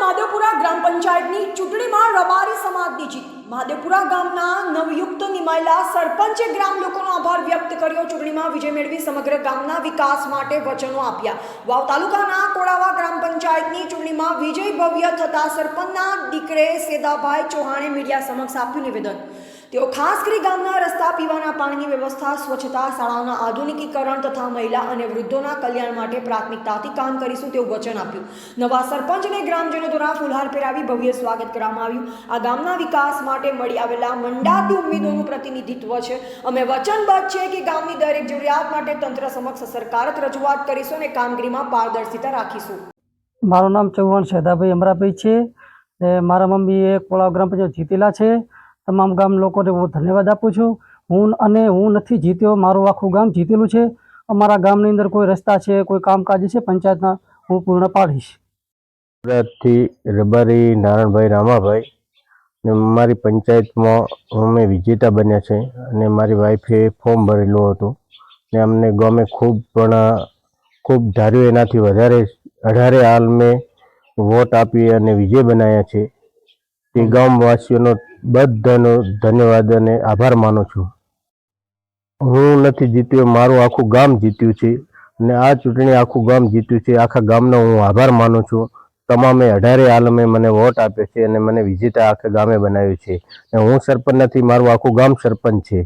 માધવપુરા ગ્રામ પંચાયતની ચૂંટણીમાં રબારી સમાજની જીત. માધવપુરા ગામના નવયુક્ત નિમાયેલા સરપંચે ગ્રામ લોકોનો આભાર વ્યક્ત કર્યો. ચૂંટણીમાં વિજય મેળવી સમગ્ર ગામના વિકાસ માટે વચનો આપ્યા. વાવ તાલુકાના કોડાવા ગ્રામ પંચાયતની ચૂંટણીમાં વિજય ભવ્ય થતા સરપંચના દીકરે સેદાભાઈ ચૌહાણે મીડિયા સમક્ષ આપ્યું નિવેદન. તેઓ ખાસ કરી ગામના રસ્તા પીવાના પાણીની વ્યવસ્થા, સ્વચ્છતા, શાળાઓના આધુનિકીકરણ તથા મહિલા અને વૃદ્ધોના કલ્યાણ માટે પ્રાથમિકતાથી કામ કરીશું તેવું વચન આપ્યું. નવા સરપંચને ગ્રામજનો દ્વારા ફુલહાર પહેરાવી ભવ્ય સ્વાગત કરવામાં આવ્યું. આ ગામના વિકાસ માટે મળી આવેલા મંડાતી ઉમેદોનું પ્રતિનિધિત્વ છે. અમે વચનબદ્ધ છે કે ગામની દરેક જરૂરિયાત માટે તંત્ર સમક્ષ સરકારત રજૂઆત કરીશું અને કામગીરીમાં પારદર્શિતા રાખીશું. મારું નામ ચૌહાણ શેદાભાઈ અમરાભાઈ છે ને મારા મમ્મી એ કોળાવ ગ્રામ પંચાયત જીતેલા છે. તમામ ગામ લોકોને હું ધન્યવાદ આપું છું. હું અને હું નથી જીત્યો, મારું આખું ગામ જીતેલું છે. અમારા ગામની અંદર કોઈ રસ્તા છે, કોઈ કામકાજ છે, પંચાયતના હું પૂર્ણ પાડીશ. ગુજરાતથી રબારી નારાયણભાઈ રામાભાઈ ને મારી પંચાયતમાં અમે વિજેતા બન્યા છે અને મારી વાઈફે ફોર્મ ભરેલું હતું. ને અમને ગમે ખૂબ પણ ખૂબ ધાર્યું એનાથી વધારે અઢારે હાલ મેં વોટ આપી અને વિજય બનાવ્યા છે. તે ગામવાસીઓનો બધાનો ધન્યવાદ અને આભાર માનું છું. હું નથી જીત્યો, મારું આખું ગામ જીત્યું છે અને આ ચૂંટણી આખું ગામ જીત્યું છે. આખા ગામનો હું આભાર માનું છું. તમામે અઢારે આલમે મને વોટ આપ્યો છે અને મને વિજેતા આખા ગામે બનાવ્યું છે. અને હું સરપંચ નથી, મારું આખું ગામ સરપંચ છે.